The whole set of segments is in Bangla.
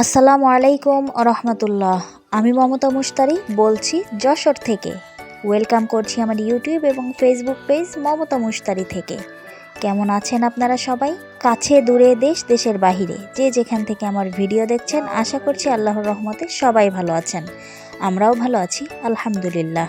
আসসালামু আলাইকুম রহমতুল্লাহ। আমি মমতা মুস্তারি বলছি যশোর থেকে। ওয়েলকাম করছি আমার ইউটিউব এবং ফেসবুক পেজ মমতা মুস্তারি থেকে। কেমন আছেন আপনারা সবাই? কাছে, দূরে, দেশ, দেশের বাহিরে, যে যেখান থেকে আমার ভিডিও দেখছেন, আশা করছি আল্লাহর রহমতে সবাই ভালো আছেন। আমরাও ভালো আছি, আলহামদুলিল্লাহ।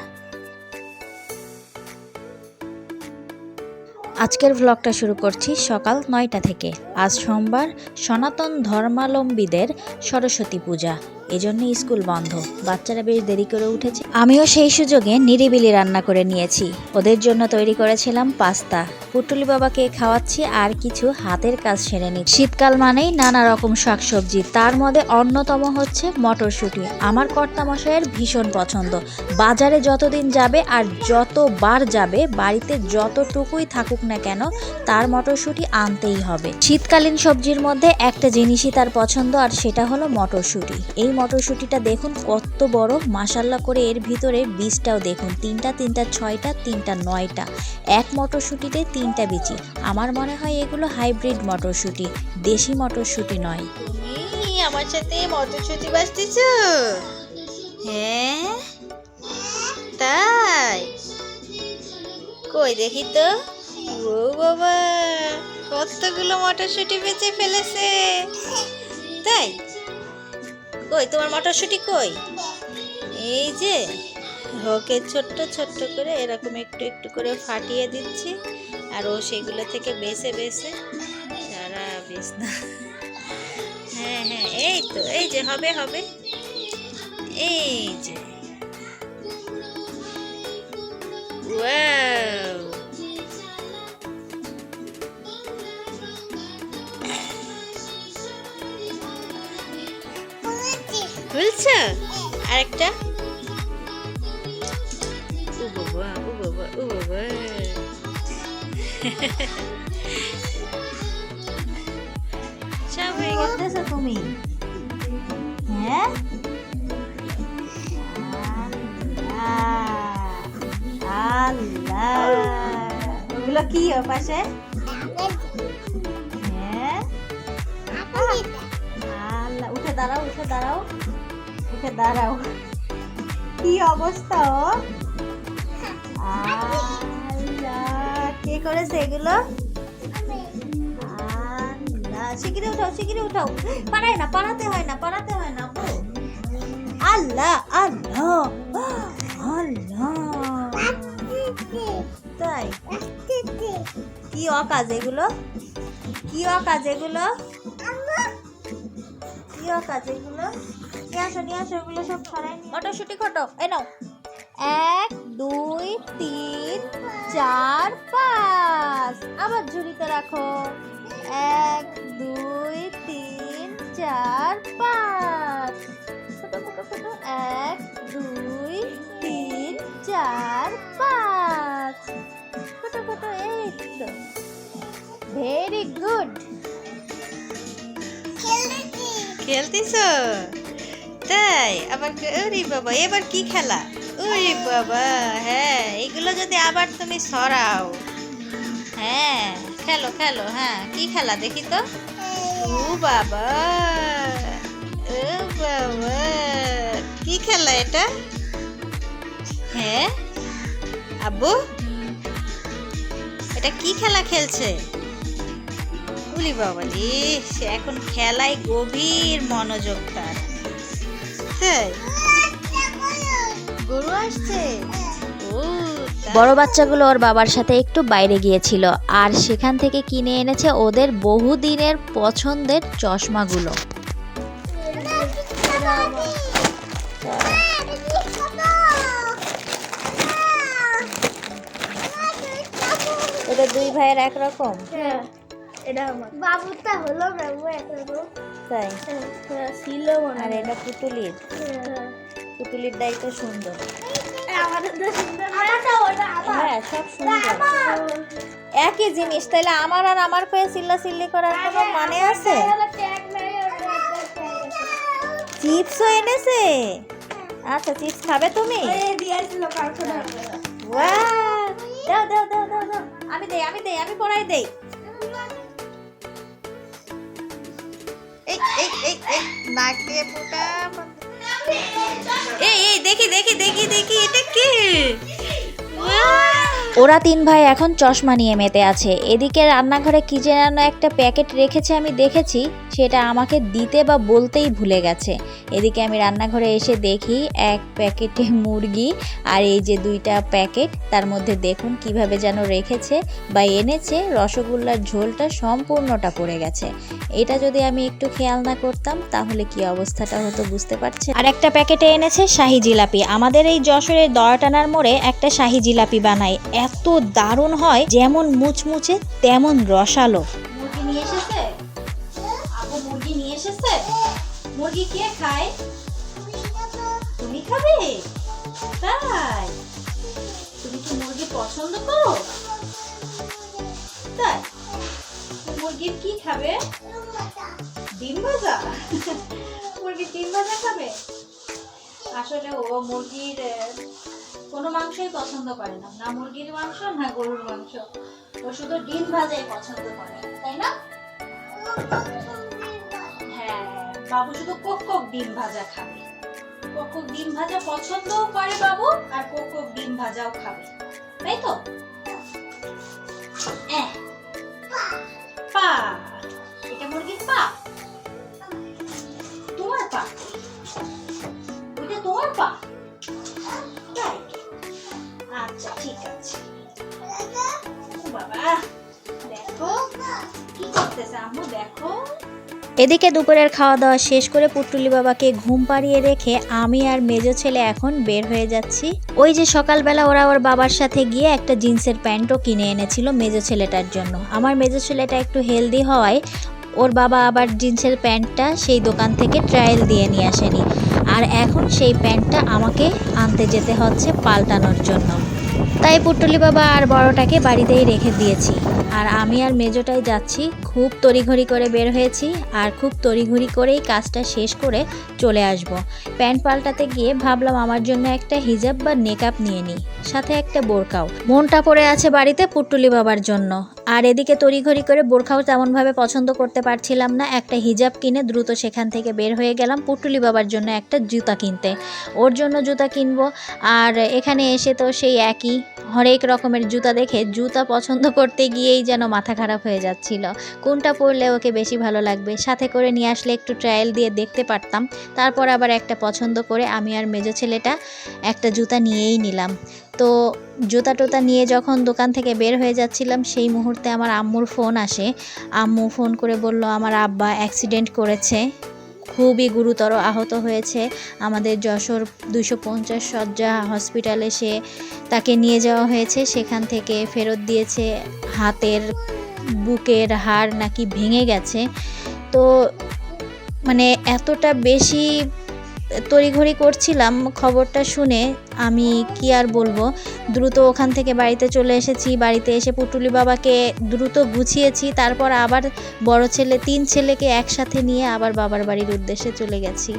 আজকের ভ্লগটা শুরু করছি সকাল নয়টা থেকে। আজ সোমবার সনাতন ধর্মালম্বীদের সরস্বতী পূজা। এজন্য স্কুল বন্ধ। বাচ্চারা বেশ দেরি করে উঠেছে। আমিও সেই সুযোগে নিরিবিলি রান্না করে নিয়েছি। ওদের জন্য তৈরি করেছিলাম পাস্তা। পুটুলি বাবাকে খাওয়াচ্ছি, আর কিছু হাতের কাজ সেরে নিচ্ছি। শীতকাল মানেই নানা রকম শাকসবজি। তার মধ্যে অন্যতম হচ্ছে মটরশুঁটি। আমার কর্তামশাইয়ের ভীষণ পছন্দ। বাজারে যতদিন যাবে আর যতবার যাবে, বাড়িতে যতটুকুই থাকুক না কেন, তার মটরশুঁটি আনতেই হবে। শীতকালীন সবজির মধ্যে একটা জিনিসই তার পছন্দ, আর সেটা হলো মটরশুঁটি। এই মটরশুঁটিটা দেখুন, কত বড়। মাসাল্লা করে এর ভিতরে বীজটাও দেখুন, তিনটা তিনটা, ছয়টা, তিনটা, নয়টা। এক মটরশুঁটিতে তিনটা বিচি আমার মনে হয় এগুলো হাইব্রিড মটরশুঁটি, দেশি মটরশুঁটি নয়। তুমি আমার সাথে মটরশুঁটি বাজতেছ হ্যাঁ? তাই? কই দেখি তো। ও বাবা, কতগুলো মটরশুঁটি বেঁচে ফেলেছে। তাই? কই, তোমার মটরশুঁটি কই? এই যে, ওকে ছোট্ট ছোট্ট করে এরকম একটু একটু করে ফাটিয়ে দিচ্ছি, আর ও সেগুলো থেকে বেছে বেছে, সারা বিছনা। হ্যাঁ হ্যাঁ এই তো, এই যে, হবে হবে। এই যে। ও বাবা ও বাবা ও বাবা। সব হয়ে গেছে তুমি? হ্যাঁ? আল্লাহ ওগুলো কি ও পাশে? হ্যাঁ? আল্লাহ উঠে দাঁড়াও উঠে দাঁড়াও। উঠে দাঁড়াও। কি অবস্থা, ও? কে করেছে এগুলো? শিগগিরি উঠাও শিগগিরি উঠাও। পারায় না পারাতে হয় না পারাতে হয় না আল্লাহ আল্লাহ আল্লাহ। তাই? কি অকাজ এগুলো? কি অকাজ এগুলো? কি অকাজ এগুলো? নিয়ে আসো নিয়ে আসো এগুলো সব ছড়াই মটরশুটি খটো এই নাও। এক দুই তিন চার পাঁচ। আবার ঝুড়িতে রাখো। এক দুই তিন চার পাঁচ। ছোট ছোট ছোট। এক দুই তিন চার পাঁচ। ছোট ছোট এই তো। ভেরি গুড খেলতেছ? তাই? আবার ওরে বাবা, এবার কি খেলা? ওরে বাবা হ্যাঁ এগুলো যদি আবার তুমি সরাও। হ্যাঁ খেলো খেলো হ্যাঁ কি খেলা দেখি তো? ও বাবা ও বাবা, কি খেলা এটা? হ্যাঁ আব্বু, এটা কি খেলা খেলছে? উলি বাবা সে এখন খেলায় গভীর মনোযোগ গরু আসছে? বড় বাচ্চাগুলো ওর বাবার সাথে একটু বাইরে গিয়েছিল আর সেখান থেকে কিনে এনেছে ওদের বহুদিনের পছন্দের চশমাগুলো। ওদের দুই ভাইয়ের একরকম? হ্যাঁ এটা আমার। বাবুটা হলো বাবু একরকম। তাই? হ্যাঁ, ছিল আর এটা পুতুলির। হ্যাঁ। পুতুলির দায়িত্ব সুন্দর। হ্যাঁ সব সুন্দর। একই জিনিস তাইলে আমার আর আমার কয়ে চিল্লা চিল্লি করার কোনো মানে আছে? চিপসও এনেছে? আচ্ছা চিপস খাবে তুমি? এই দিয়েছিল দাও দাও দাও দাও দাও। আমি দেই আমি দেই আমি পড়াই দেই। নাক দিয়ে ফুটা এই এই দেখি দেখি দেখি দেখি এটা কি? ওরা তিন ভাই এখন চশমা নিয়ে মেতে আছে। এদিকে রান্নাঘরে কি যেন একটা প্যাকেট রেখেছে আমি দেখেছি। সেটা আমাকে দিতে বা বলতেই ভুলে গেছে। এদিকে আমি রান্নাঘরে এসে দেখি এক প্যাকেটে মুরগি আর এই যে দুইটা প্যাকেট, তার মধ্যে দেখুন কীভাবে যেন রেখেছে বা এনেছে, রসগোল্লার ঝোলটা সম্পূর্ণটা পড়ে গেছে। এটা যদি আমি একটু খেয়াল না করতাম, তাহলে কি অবস্থাটা হতো বুঝতে পারছেন? আর একটা প্যাকেটে এনেছে শাহি জিলাপি। আমাদের এই যশোরের দড়াটানার মোড়ে একটা শাহি জিলাপি বানায়। এত দারুণ হয়, যেমন মুচমুচে, তেমন রসালো। মুরগি কে খায়? তুমি খাবে? তাই। তুমি কি মুরগি পছন্দ করো? তাই। মুরগির কি খাবে? ডিম ভাজা। মুরগির ডিম ভাজা খাবে? আসলে ও মুরগির কোনো মাংসই পছন্দ করে না। না মুরগির মাংস, না গরুর মাংস। ও শুধু ডিম ভাজাই পছন্দ করে, তাই না? বাবু শুধু কোক কোক ডিম ভাজা খাবে। কোক কোক ডিম ভাজা পছন্দও করে বাবু, আর কোক কোক ডিম ভাজাও খাবে। তাই তো? পা। এটা মুরগির পা? তোমার পা? ওইটা তোমার পা? আচ্ছা ঠিক আছে। বাবা, দেখো, কি করতেছে আম্মু? দেখো। এদিকে দুপুরের খাওয়া দাওয়া শেষ করে পুটুলি বাবাকে ঘুম পাড়িয়ে রেখে আমি আর মেজো ছেলে এখন বের হয়ে যাচ্ছি। ওই যে সকালবেলা ওরা ওর বাবার সাথে গিয়ে একটা জিন্সের প্যান্টও কিনে এনেছিল মেজো ছেলেটার জন্য। আমার মেজো ছেলেটা একটু হেলদি হওয়ায় ওর বাবা আবার জিন্সের প্যান্টটা সেই দোকান থেকে ট্রায়াল দিয়ে নিয়ে আসেনি। আর এখন সেই প্যান্টটা আমাকে আনতে যেতে হচ্ছে পাল্টানোর জন্য। তাই পুটুলি বাবা আর বড়টাকে বাড়িতেই রেখে দিয়েছি। আর আমি আর মেজোটাই যাচ্ছি খুব তড়িঘড়ি করে বের হয়েছি আর খুব তড়িঘড়ি করেই কাজটা শেষ করে চলে আসব। প্যান্ট পাল্টাতে গিয়ে ভাবলাম আমার জন্য একটা হিজাব বা নেকআপ নিয়ে নিই, সাথে একটা বোরকাও মনটা পড়ে আছে বাড়িতে পুটুলি বাবার জন্য। আর এদিকে তড়িঘড়ি করে বোরখাও তেমনভাবে পছন্দ করতে পারছিলাম না, একটা হিজাব কিনে দ্রুত সেখান থেকে বের হয়ে গেলাম পুটুলি বাবার জন্য একটা জুতা কিনতে। ওর জন্য জুতা কিনবো, আর এখানে এসে তো সেই একই, হরেক রকমের জুতা দেখে জুতা পছন্দ করতে গিয়েই যেন মাথা খারাপ হয়ে যাচ্ছিল। কোনটা পরলে ওকে বেশি ভালো লাগবে? সাথে করে নিয়ে আসলে একটু ট্রায়াল দিয়ে দেখতে পারতাম। তারপর আবার একটা পছন্দ করে আমি আর মেজো ছেলেটা একটা জুতা নিয়েই নিলাম। তো জুতা টোতা নিয়ে যখন দোকান থেকে বের হয়ে যাচ্ছিলাম, সেই মুহূর্তে আমার আম্মুর ফোন আসে। আম্মু ফোন করে বলল, আমার আব্বা অ্যাক্সিডেন্ট করেছে। খুবই গুরুতর আহত হয়েছে। আমাদের যশোর দুশো পঞ্চাশ শয্যা হসপিটালে সে তাকে নিয়ে যাওয়া হয়েছে। সেখান থেকে ফেরত দিয়েছে হাতের বুকের হাড় নাকি ভেঙে গেছে। তো মানে এতটা বেশি তড়িঘড়ি করছিলাম খবরটা শুনে আমি কি আর বলব? দ্রুত ওখান থেকে বাড়িতে চলে এসেছি বাড়িতে এসে পুটুলি বাবাকে দ্রুত গুছিয়েছি তারপর আবার বড় ছেলে তিন ছেলেকে একসাথে নিয়ে আবার বাবার বাড়ির উদ্দেশ্যে চলে গেছি।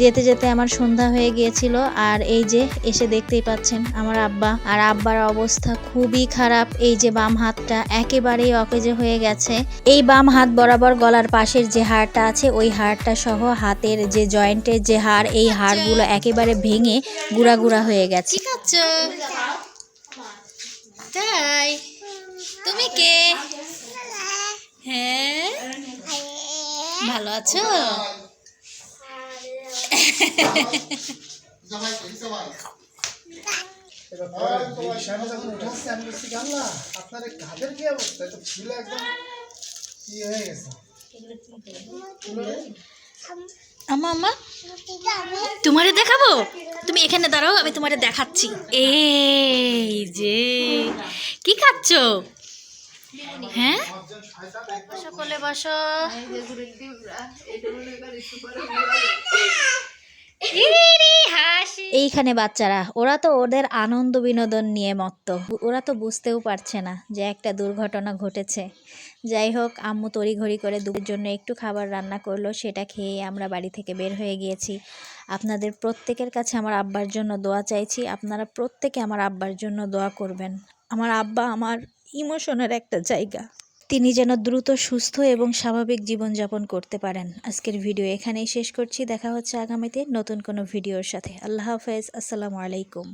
যেতে যেতে আমার সন্ধ্যা হয়ে গিয়েছিল আর এই যে এসে দেখতেই পাচ্ছেন আমার আব্বা। আর আব্বার অবস্থা খুবই খারাপ এই যে বাম হাতটা একেবারেই অকেজে হয়ে গেছে। এই বাম হাত বরাবর গলার পাশের যে হাড়টা আছে ওই হাড়টা সহ হাতের যে জয়েন্টের যে হাড় এই হাড়গুলো একেবারে ভেঙে গুঁড়া গুঁড়া হয়ে গেছে। কি খাচ্ছ? তাই। তুমি কে? হ্যাঁ? ভালো আছো? আপনার এই কি অবস্থা এটা ছিল একদম কি হয়ে গেছে আমা আমা তোমারে দেখাবো? তুমি এখানে দাঁড়াও আমি তোমারে দেখাচ্ছি। এই যে কি খাচ্ছ? হ্যাঁ? সকলে বসো। এইখানে বাচ্চারা, ওরা তো ওদের আনন্দ বিনোদন নিয়ে মত্ত। ওরা তো বুঝতেও পারছে না যে একটা দুর্ঘটনা ঘটেছে। যাই হোক, আম্মু তড়িঘড়ি করে দুপুরের জন্য একটু খাবার রান্না করল, সেটা খেয়ে আমরা বাড়ি থেকে বের হয়ে গিয়েছি। আপনাদের প্রত্যেকের কাছে আমার আব্বার জন্য দোয়া চাইছি। আপনারা প্রত্যেকে আমার আব্বার জন্য দোয়া করবেন। আমার আব্বা আমার ইমোশনের একটা জায়গা। তিনি যেন দ্রুত, সুস্থ এবং স্বাভাবিক জীবনযাপন করতে পারেন। আজকের ভিডিও এখানেই শেষ করছি। দেখা হচ্ছে আগামীতে নতুন কোনো ভিডিওর সাথে। আল্লাহ হাফেজ। আসসালামু আলাইকুম।